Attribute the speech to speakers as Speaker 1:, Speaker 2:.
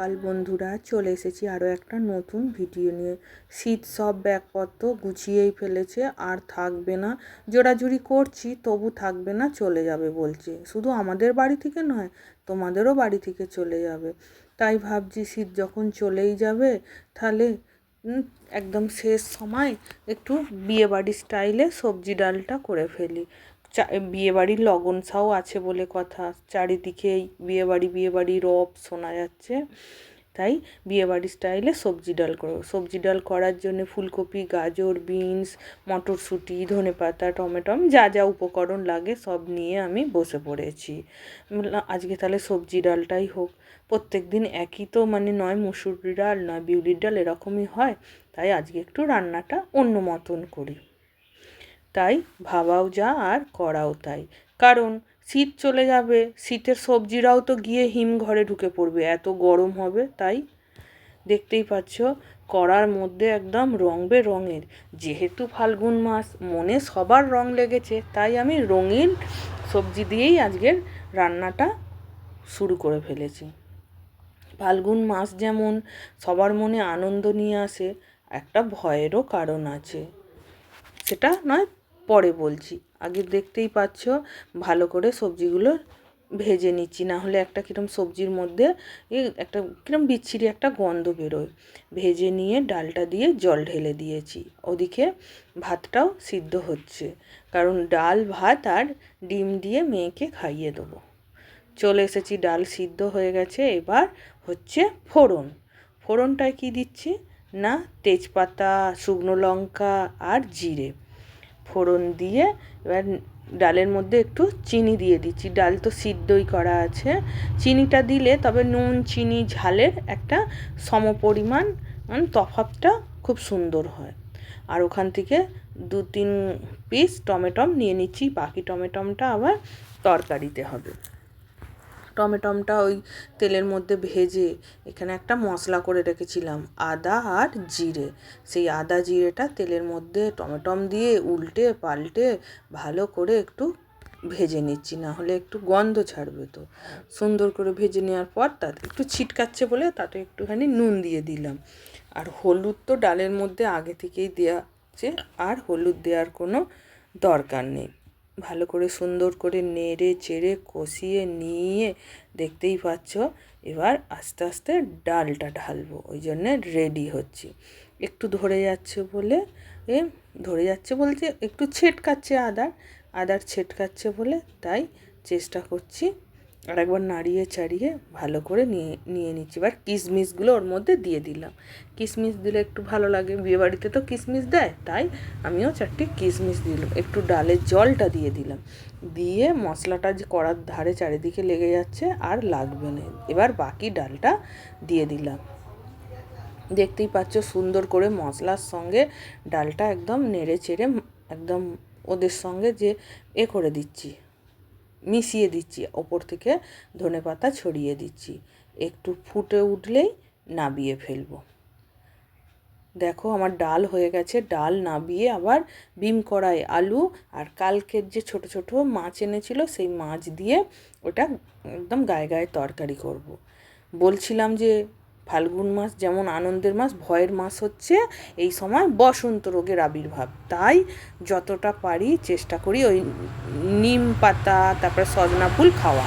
Speaker 1: সকাল বন্ধুরা, চলে এসেছি আরও একটা নতুন ভিডিও নিয়ে। শীত সব ব্যাগপত্র গুছিয়েই ফেলেছে, আর থাকবে না। জোড়াজুড়ি করছি, তবু থাকবে না, চলে যাবে বলছে। শুধু আমাদের বাড়ি থেকে নয়, তোমাদেরও বাড়ি থেকে চলে যাবে। তাই ভাবছি শীত যখন চলেই যাবে, তাহলে একদম শেষ সময় একটু বিয়েবাড়ি স্টাইলে সবজি ডালটা করে ফেলি। বিয়েবাড়ির লগন সাও আছে বলে কথা। চারিদিকেই বিয়েবাড়ি বিয়েবাড়ি রব শোনা যাচ্ছে। তাই বিয়েবাড়ি স্টাইলে সবজি ডাল করো, সবজি ডাল করার জন্য ফুলকপি, গাজর, বিনস, মটরশুঁটি ধনে পাতা টমেটো যা যা উপকরণ লাগে সব নিয়ে আমি বসে পড়েছি। আজকে তাহলে সবজি ডালটাই হোক। প্রত্যেক দিন একই তো মানে নয় মুসুরি ডাল, নয় বিউলির ডাল এরকমই হয়। তাই আজকে একটু রান্নাটা অন্য মতন করি। তাই ভাবাও যা আর করাও তাই। কারণ শীত চলে যাবে, শীতের সবজিরাও তো গিয়ে হিম ঘরে ঢুকে পড়বে, এত গরম হবে তাই? দেখতেই পাচ্ছ, করার মধ্যে একদম রং বেরঙের। যেহেতু ফাল্গুন মাস, মনে সবার রং লেগেছে, তাই আমি রঙিন সবজি দিয়েই আজকের রান্নাটা শুরু করে ফেলেছি। ফাল্গুন মাস যেমন সবার মনে আনন্দ নিয়ে আসে, একটা ভয়েরও কারণ আছে। সেটা নয় পরে বলছি। আগে দেখতেই পাচ্ছ, ভালো করে সবজিগুলো ভেজে নিচ্ছি। না হলে একটা কীরকম সবজির মধ্যে একটা কীরকম বিচ্ছিরি একটা গন্ধ বেরোয়। ভেজে নিয়ে ডালটা দিয়ে জল ঢেলে দিয়েছি। ওদিকে ভাতটাও সিদ্ধ হচ্ছে। কারণ ডাল, ভাত আর ডিম দিয়ে মেয়েকে খাইয়ে দেবো। চলে এসেছি, ডাল সিদ্ধ হয়ে গেছে। এবার হচ্ছে ফোড়ন। ফোড়নটায় কি দিচ্ছি? না, তেজপাতা, শুকনো লঙ্কা আর জিরে। ফোড়ন দিয়ে, এবার ডালের মধ্যে একটু চিনি দিয়ে দিচ্ছি। ডাল তো সিদ্ধই করা আছে। চিনিটা দিলে তবে নুন, চিনি, ঝালের একটা সমপরিমাণ তফাতটা খুব সুন্দর হয়। আর ওখান থেকে দু তিন পিস টমেটম নিয়ে নিচ্ছি। বাকি টমেটমটা আবার তরকারিতে হবে। টমেটমটা ওই তেলের মধ্যে ভেজে এখানে একটা মশলা করে রেখেছিলাম, আদা আর জিরে। সেই আদা জিরেটা তেলের মধ্যে টমেটম দিয়ে উল্টে পাল্টে ভালো করে একটু ভেজে নিচ্ছি, না হলে একটু গন্ধ ছাড়বে তো। সুন্দর করে ভেজে নেওয়ার পর তাতে একটু ছিটকাচ্ছে বলে তাতে একটুখানি নুন দিয়ে দিলাম। আর হলুদ তো ডালের মধ্যে আগে থেকেই দেওয়া আর হলুদ দেওয়ার কোনো দরকার নেই। ভালো করে সুন্দর করে নেড়ে চেড়ে কষিয়ে নিয়ে দেখতেই পাচ্ছ, এবার আস্তে আস্তে ডালটা ঢালবো। ওই জন্যে রেডি হচ্ছি। একটু ধরে যাচ্ছে বলে, এ, ধরে যাচ্ছে বলছে, একটু ছেটকাচ্ছে আদার। আদার ছেটকাচ্ছে বলে তাই চেষ্টা করছি আর একবার নাড়িয়ে চাড়িয়ে ভালো করে নিয়ে নিয়ে নিচ্ছি। এবার কিশমিশগুলো ওর মধ্যে দিয়ে দিলাম। কিশমিশ দিলে একটু ভালো লাগে। বিয়েবাড়িতে তো কিশমিশ দেয়, তাই আমিও চারটি কিশমিশ দিলাম। একটু ডালের জলটা দিয়ে দিলাম। দিয়ে মশলাটা যে কড়ার ধারে চারিদিকে লেগে যাচ্ছে আর লাগবে না। এবার বাকি ডালটা দিয়ে দিলাম। দেখতেই পাচ্ছ সুন্দর করে মশলার সঙ্গে ডালটা একদম নেড়ে চেড়ে, একদম ওদের সঙ্গে যে এ করে দিচ্ছি। মিশিয়ে দিচ্ছি, ওপর থেকে ধনে পাতা ছড়িয়ে দিচ্ছি একটু ফুটে উঠলেই নাবিয়ে ফেলব দেখো আমার ডাল হয়ে গেছে, ডাল নাবিয়ে আবার বিম কড়াই আলু আর কালকের যে ছোট ছোট মাছ এনেছিল সেই মাছ দিয়ে ওটা একদম গায়ে গায়ে তরকারি করব। বলছিলাম যে ফাল্গুন মাস যেমন আনন্দের মাস, ভয়ের মাস হচ্ছে এই সময় বসন্ত রোগের আবির্ভাব। তাই যতটা পারি চেষ্টা করি ওই নিম পাতা, তারপরে সজনা ফুল খাওয়া।